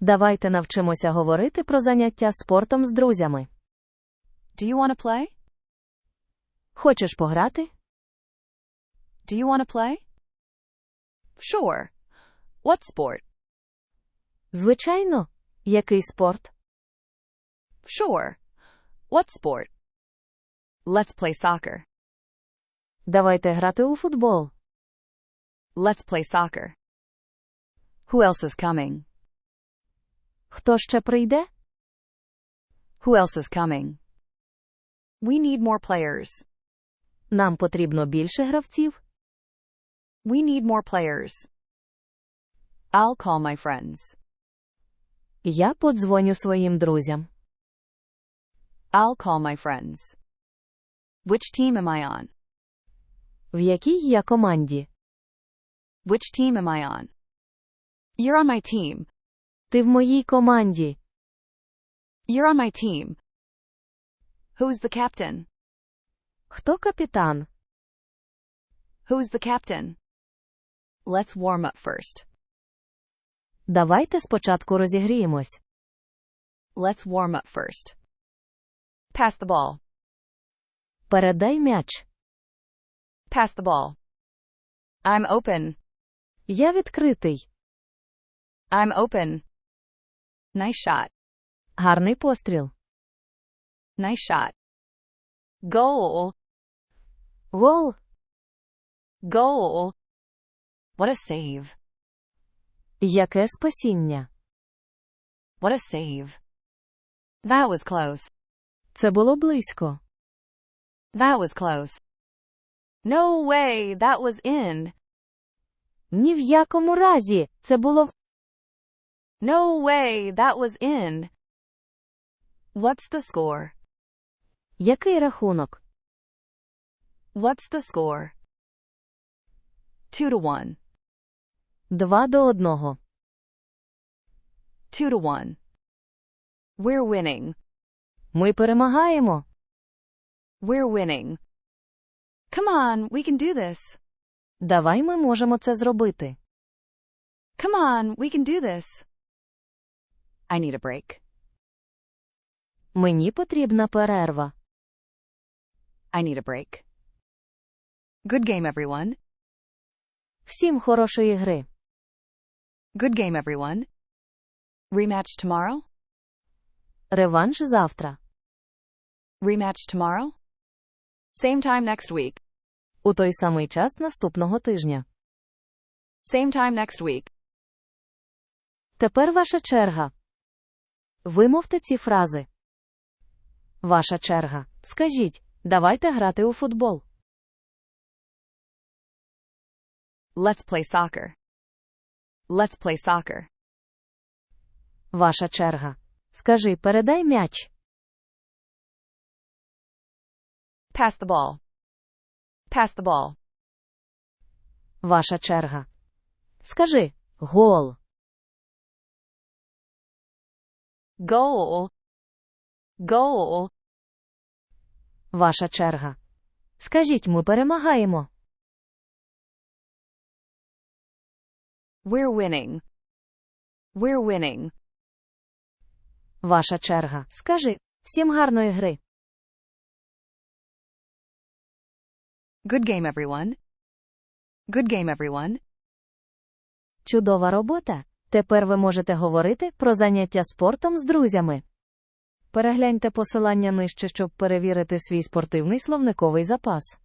Давайте навчимося говорити про заняття спортом з друзями. Do you want to play? Хочеш пограти? Do you want to play? Sure. What sport? Звичайно. Який спорт? Sure. What sport? Let's play soccer. Давайте грати у футбол. Let's play soccer. Who else is coming? Хто ще прийде? Who else is coming? We need more players. Нам потрібно більше гравців. We need more players. I'll call my friends. Я подзвоню своїм друзям. I'll call my friends. Which team am I on? В якій я команді? Which team am I on? You're on my team. Ти в моїй команді. You're on my team. Who's the captain? Хто капітан? Who's the captain? Let's warm up first. Давайте спочатку розігріємось. Let's warm up first. Pass the ball. Передай м'яч. Pass the ball. I'm open. Я відкритий. I'm open. Nice shot. Гарний постріл. Nice shot. Goal. Гол. Goal. What a save. Яке спасіння. What a save. That was close. Це було близько. That was close. No way, that was in. Ні в якому разі. Це було в... No way, that was in. What's the score? Який рахунок? What's the score? Two to one. Два до одного. Two to one. We're winning. Ми перемагаємо. We're winning. Come on, we can do this. Давай ми можемо це зробити. Come on, we can do this. I need a break. Мені потрібна перерва. I need a break. Good game, everyone. Всім хорошої гри. Good game, everyone. Rematch tomorrow? Реванш завтра. Rematch tomorrow? Same time next week. У той самий час наступного тижня. Same time next week. Тепер ваша черга. Вимовте ці фрази. Ваша черга. Скажіть, давайте грати у футбол. Let's play soccer. Let's play soccer. Ваша черга. Скажи, передай м'яч. Pass the ball. Pass the ball. Ваша черга. Скажи гол. Goal. Goal. Ваша черга. Скажіть, ми перемагаємо. We're winning. We're winning. Ваша черга. Скажи всім гарної гри. Good game, everyone. Good game, everyone. Чудова робота. Тепер ви можете говорити про заняття спортом з друзями. Перегляньте посилання нижче, щоб перевірити свій спортивний словниковий запас.